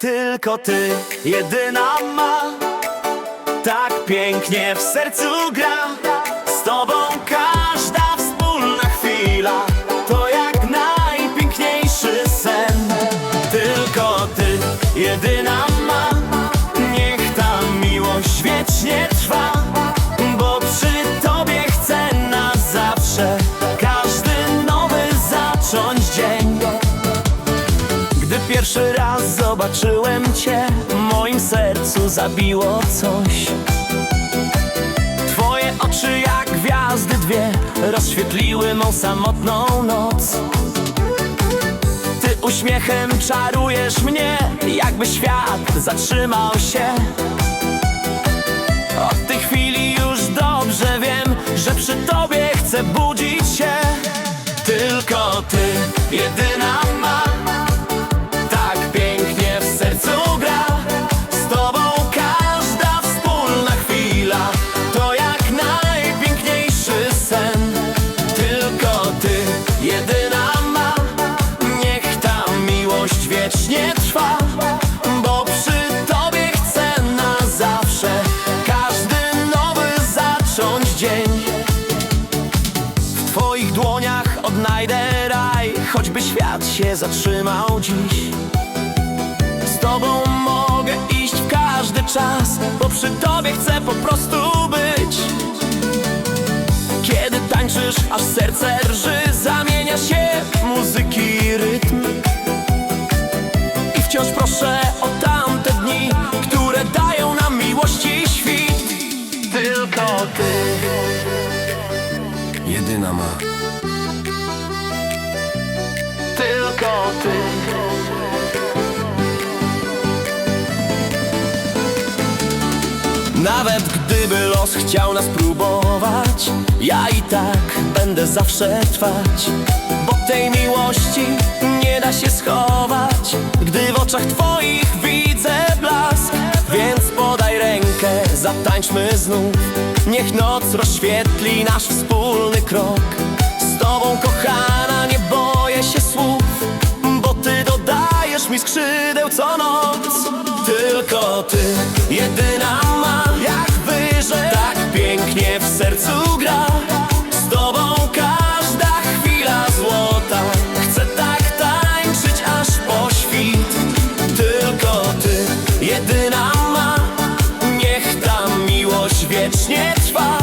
tylko ty, jedyna ma. Tak pięknie w sercu gra. Z tobą każda wspólna chwila. To jak najpiękniejszy sen. Tylko ty, jedyna ma. Niech ta miłość wiecznie trwa zobaczyłem Cię, w moim sercu zabiło coś. Twoje oczy jak gwiazdy dwie rozświetliły mą samotną noc. Ty uśmiechem czarujesz mnie, jakby świat zatrzymał się. Od tej chwili już dobrze wiem, że przy Tobie chcę budzić się. Tylko Ty, jedyna się zatrzymał dziś. Z tobą mogę iść w każdy czas Bo przy tobie chcę po prostu być. Kiedy tańczysz, aż serce drży Nawet gdyby los chciał nas próbować Ja i tak będę zawsze trwać. Bo tej miłości nie da się schować Gdy w oczach twoich widzę blask. Więc podaj rękę, zatańczmy znów. Niech noc rozświetli nasz wspólny krok. Z tobą kochana nie boję się słów Bo ty dodajesz mi skrzydeł co noc. Tylko ty, jedyna miłość wiecznie trwa.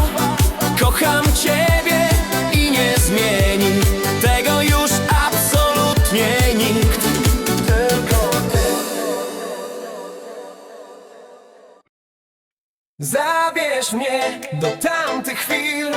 Kocham ciebie i nie zmieni Tego już absolutnie nikt. Tylko ty. Zabierz mnie do tamtych chwil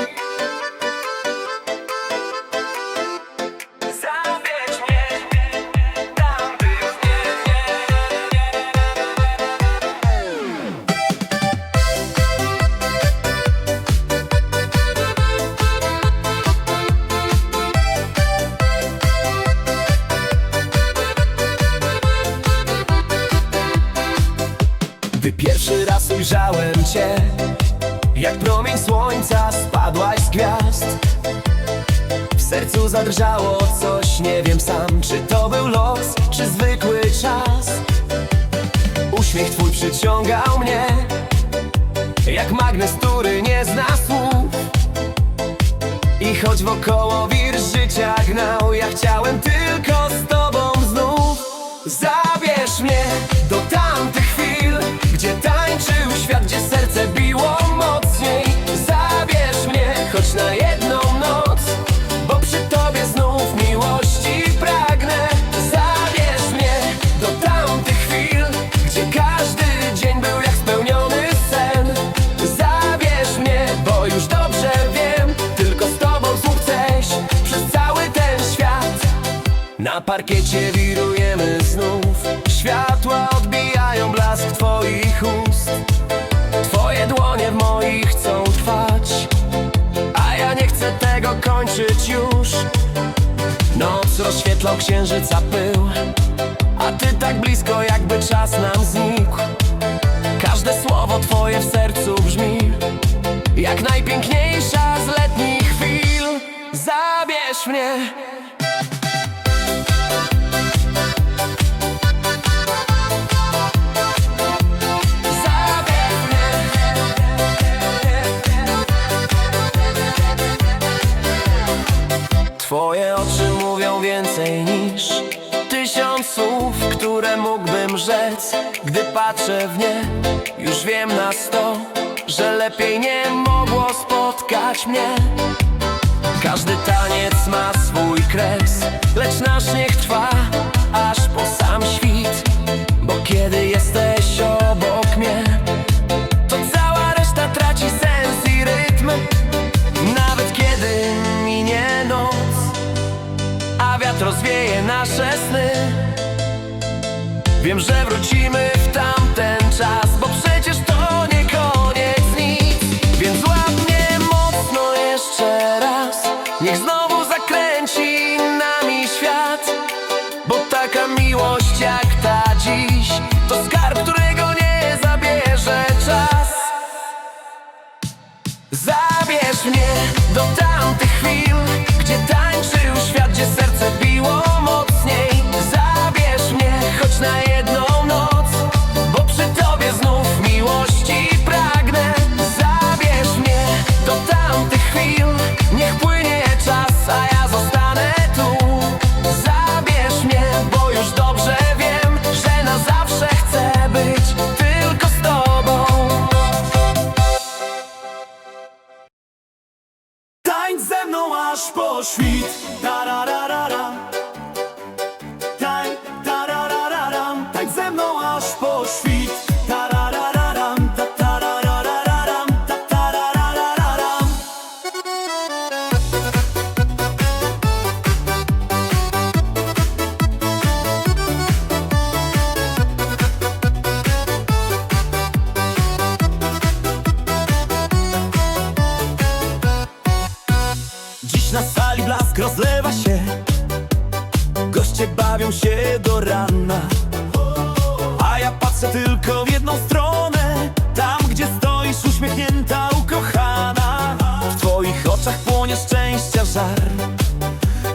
sercu zadrżało coś, nie wiem sam Czy to był los, czy zwykły czas. Uśmiech Twój przyciągał mnie Jak magnes, który nie zna słów. I choć wokoło wir życia gnał Ja chciałem tylko z na parkiecie wirujemy znów. Światła odbijają blask Twoich ust. Twoje dłonie w moich chcą trwać. A ja nie chcę tego kończyć już. Noc rozświetlał księżyca pył. A ty tak blisko jakby czas nam znikł. Każde słowo twoje w sercu brzmi. Jak najpiękniejsza z letnich chwil. Zabierz mnie rzec Gdy patrzę w nie, już wiem na sto Że lepiej nie mogło spotkać mnie. Każdy taniec ma swój kres Lecz nasz niech trwa aż po sam świt. Bo kiedy jesteś obok mnie To cała reszta traci sens i rytm. Nawet kiedy minie noc A wiatr rozwieje nasze sny Wiem, że wrócimy w tamten czas Bo przecież to nie koniec nic. Więc łap mnie mocno jeszcze raz Niech znowu zakręci nami świat. Bo taka miłość jak ta dziś To skarb, którego nie zabierze czas. Zabierz mnie do tamtych aż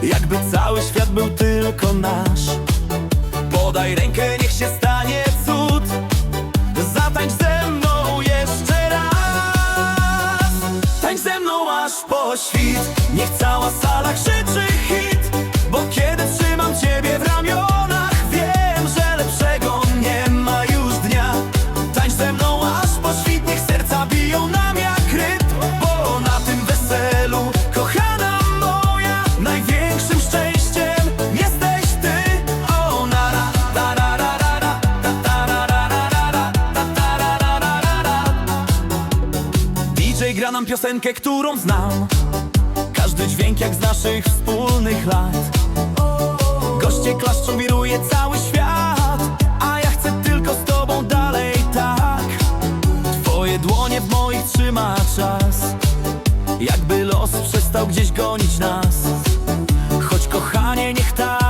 Jakby cały świat był tylko nasz. Podaj rękę, niech się stanie cud. Zatańcz ze mną jeszcze raz. Tańcz ze mną aż po świt. Niech cała sala krzyczy gra nam piosenkę, którą znam. Każdy dźwięk jak z naszych wspólnych lat. Goście klaszczą, wiruje cały świat. A ja chcę tylko z tobą dalej tak. Twoje dłonie w moich trzyma czas. Jakby los przestał gdzieś gonić nas. Choć kochanie, niech ta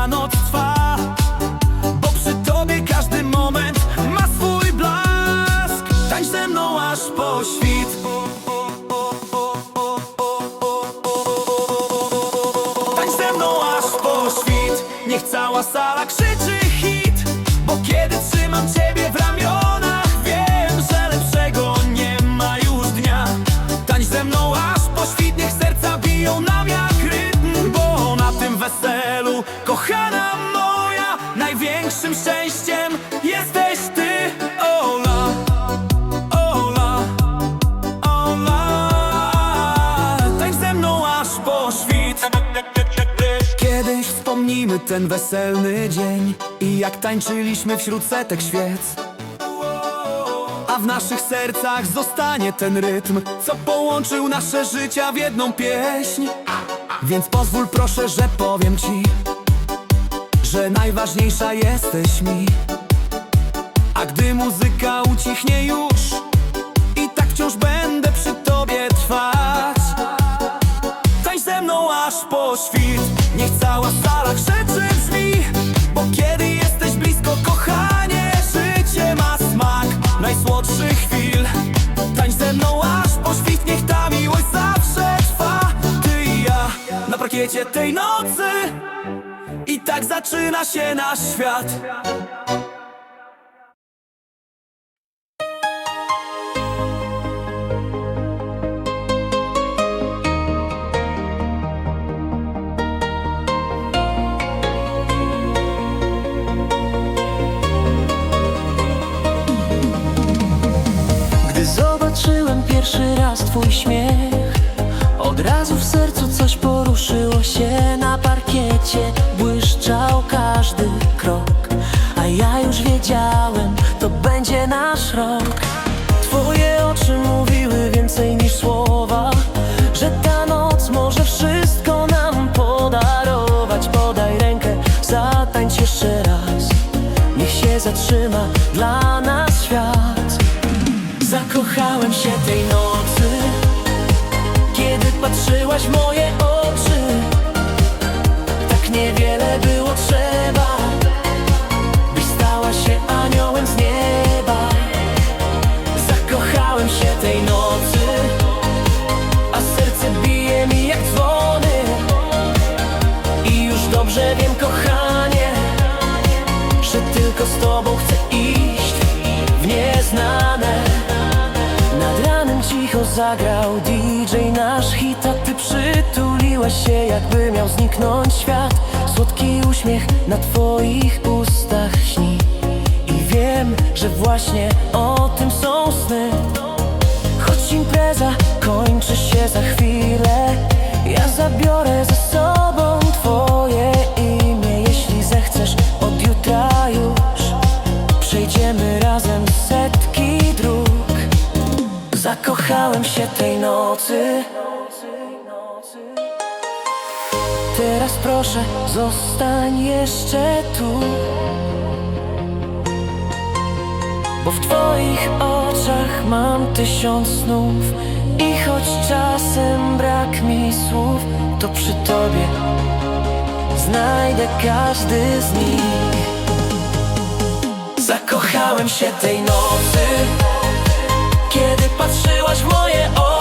Kochana moja Największym szczęściem Jesteś ty. Ola Ola Ola. Tańcz ze mną aż po Kiedyś wspomnimy ten weselny dzień I jak tańczyliśmy wśród setek świec. A w naszych sercach zostanie ten rytm Co połączył nasze życia w jedną pieśń. Więc pozwól proszę, że powiem ci Że najważniejsza jesteś mi. A gdy muzyka ucichnie już I tak wciąż będę przy tobie trwać Tańcz ze mną aż po świt. Niech cała sala krzyczy brzmi Bo kiedy jesteś blisko kochanie Życie ma smak. Najsłodszych chwil. Tańcz ze mną aż po świt Niech ta miłość zawsze trwa. Ty i ja na parkiecie tej nocy zaczyna się nasz świat. Gdy zobaczyłem pierwszy raz twój śmiech Od razu w sercu coś poruszyło się na nasz rok. Twoje oczy mówiły więcej niż słowa Że ta noc może wszystko nam podarować. Podaj rękę, zatańcz jeszcze raz. Niech się zatrzyma dla nas świat. Zakochałem się tej nocy Kiedy patrzyłaś w moje oczy. Tak niewiele było trzeba tobą chcę iść. W nieznane. Nad ranem cicho zagrał DJ nasz hit A ty przytuliłaś się jakby miał zniknąć świat. Słodki uśmiech na twoich ustach śni. I wiem, że właśnie o tym są sny. Choć impreza kończy się za chwilę Ja zabiorę ze sobą się tej nocy. Teraz proszę zostań jeszcze tu. Bo w twoich oczach mam tysiąc snów I choć czasem brak mi słów To przy tobie znajdę każdy z nich. Zakochałem się tej nocy Kiedy patrzyłaś w moje oczy